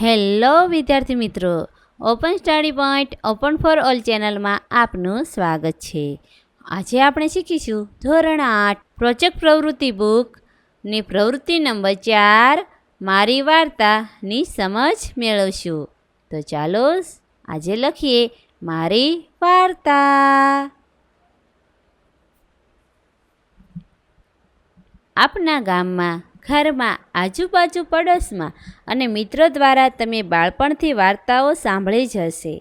Hello વિદ્યાર્થી મિત્રો open study point open for all ચેનલમાં આપનું સ્વાગત છે. આજે આપણે શીખીશું ધોરણ આઠ, પ્રોજેક્ટ પ્રવૃત્તિ બુકની પ્રવૃત્તિ નંબર ચાર, મારી વાર્તાની સમજ મેળવશું. તો ચાલો આજે લખીએ મારી વાર્તા. આપના ગામમાં ઘરમાં, આજુબાજુ પડોશમાં અને મિત્રો દ્વારા તમે બાળપણથી વાર્તાઓ સાંભળી જ હશે.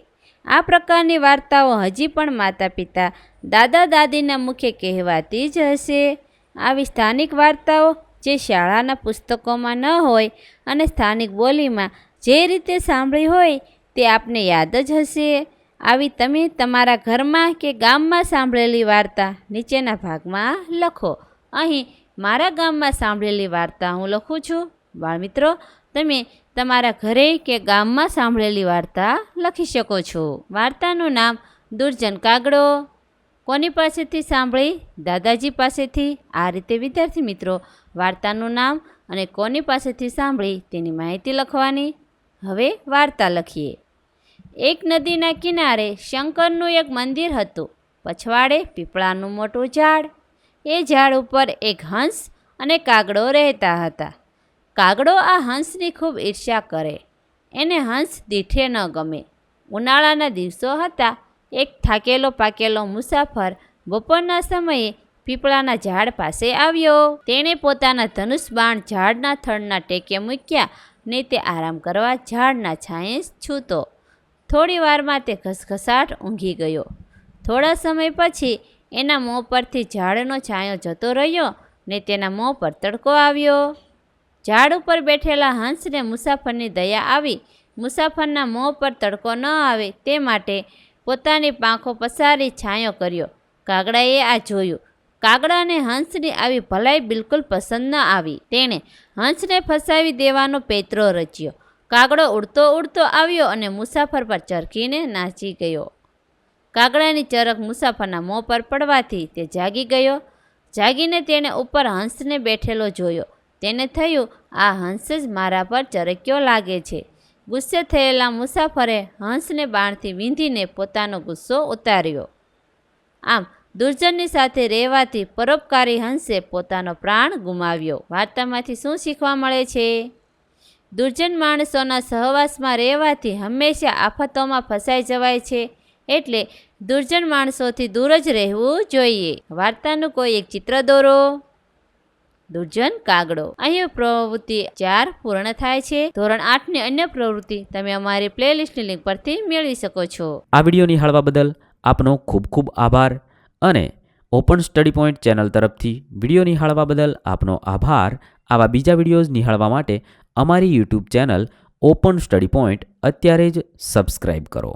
આ પ્રકારની વાર્તાઓ હજી પણ માતા પિતા દાદા દાદીના મુખે કહેવાતી જ હશે. આવી સ્થાનિક વાર્તાઓ જે શાળાના પુસ્તકોમાં ન હોય અને સ્થાનિક બોલીમાં જે રીતે સાંભળી હોય તે આપને યાદ જ હશે. આવી તમે તમારા ઘરમાં કે ગામમાં સાંભળેલી વાર્તા નીચેના ભાગમાં લખો. અહીં મારા ગામમાં સાંભળેલી વાર્તા હું લખું છું. બાળમિત્રો, તમે તમારા ઘરે કે ગામમાં સાંભળેલી વાર્તા લખી શકો છો. વાર્તાનું નામ દુર્જન કાગડો. કોની પાસેથી સાંભળી? દાદાજી પાસેથી. આ રીતે વિદ્યાર્થી મિત્રો, વાર્તાનું નામ અને કોની પાસેથી સાંભળી તેની માહિતી લખવાની. હવે વાર્તા લખીએ. એક નદીના કિનારે શંકરનું એક મંદિર હતું. પછવાડે પીપળાનું મોટું ઝાડ. એ ઝાડ ઉપર એક હંસ અને કાગડો રહેતા હતા. કાગડો આ હંસની ખૂબ ઈર્ષ્યા કરે. એને હંસ દીઠે ન ગમે. ઉનાળાના દિવસો હતા. એક થાકેલો પાકેલો મુસાફર બપોરના સમયે પીપળાના ઝાડ પાસે આવ્યો. તેણે પોતાના ધનુષ બાણ ઝાડના થડના ટેકે મૂક્યા ને તે આરામ કરવા ઝાડના છાંયે છૂતો. થોડી વારમાં તે ઘસઘસાટ ઊંઘી ગયો. થોડા સમય પછી એના મોં પરથી ઝાડનો છાંયો જતો રહ્યો ને તેના મોં પર તડકો આવ્યો. ઝાડ ઉપર બેઠેલા હંસને મુસાફરની દયા આવી. મુસાફરના મોં પર તડકો ન આવે તે માટે પોતાની પાંખો પસારી છાંયો કર્યો. કાગડાએ આ જોયું. કાગડાને હંસની આવી ભલાઈ બિલકુલ પસંદ ન આવી. તેણે હંસને ફસાવી દેવાનો પેતરો રચ્યો. કાગડો ઉડતો ઉડતો આવ્યો અને મુસાફર પર ચરકીને નાચી ગયો. કાગડાની ચરક મુસાફરના મોં પર પડવાથી તે જાગી ગયો. જાગીને તેણે ઉપર હંસને બેઠેલો જોયો. તેને થયું, આ હંસ જ મારા પર ચરક્યો લાગે છે. ગુસ્સે થયેલા મુસાફરે હંસને બાણથી વીંધીને પોતાનો ગુસ્સો ઉતાર્યો. આમ, દુર્જનની સાથે રહેવાથી પરોપકારી હંસે પોતાનો પ્રાણ ગુમાવ્યો. વાર્તામાંથી શું શીખવા મળે છે? દુર્જન માણસોના સહવાસમાં રહેવાથી હંમેશા આફતોમાં ફસાઈ જવાય છે. એટલે દુર્જન માણસોથી દૂર જ રહેવું જોઈએ. વાર્તાનું કોઈ એક ચિત્ર દોરો. દુર્જન કાગડો. અહીં પ્રવૃત્તિ ચાર પૂર્ણ થાય છે. ધોરણ આઠની અન્ય પ્રવૃત્તિ તમે અમારી પ્લેલિસ્ટની લિંક પરથી મેળવી શકો છો. આ વીડિયો નિહાળવા બદલ આપનો ખૂબ ખૂબ આભાર અને ઓપન સ્ટડી પોઈન્ટ ચેનલ તરફથી વીડિયો નિહાળવા બદલ આપનો આભાર. આવા બીજા વિડીયોઝ નિહાળવા માટે અમારી YouTube channel open study point અત્યારે જ સબસ્ક્રાઇબ કરો.